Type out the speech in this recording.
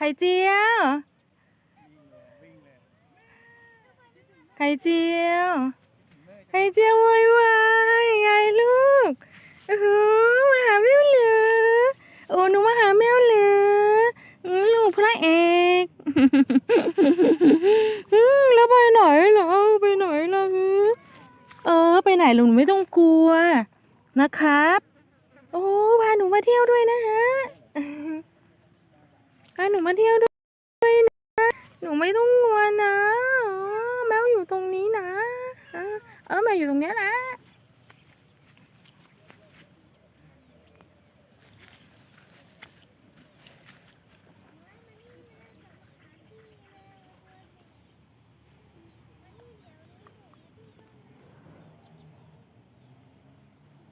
ไข่เจียว ไข่เจียว ไข่เจียวโวยวายไงลูกโอ้โหมาหาแมวเหลือโอ้หนูมาหาแมวเหลือลูกพระเอกอืมแล้วไปไหนล่ะเอไปไหนล่ะเออ ไปไหนลุงไม่ต้องกลัวนะครับ โอ้พาหนูมาเที่ยวด้วยนะฮะ พาหนูมาเที่ยวด้วยนะ หนูไม่ต้องกลัวนะ แมวอยู่ตรงนี้นะ เออแมวอยู่ตรงนี้แหละ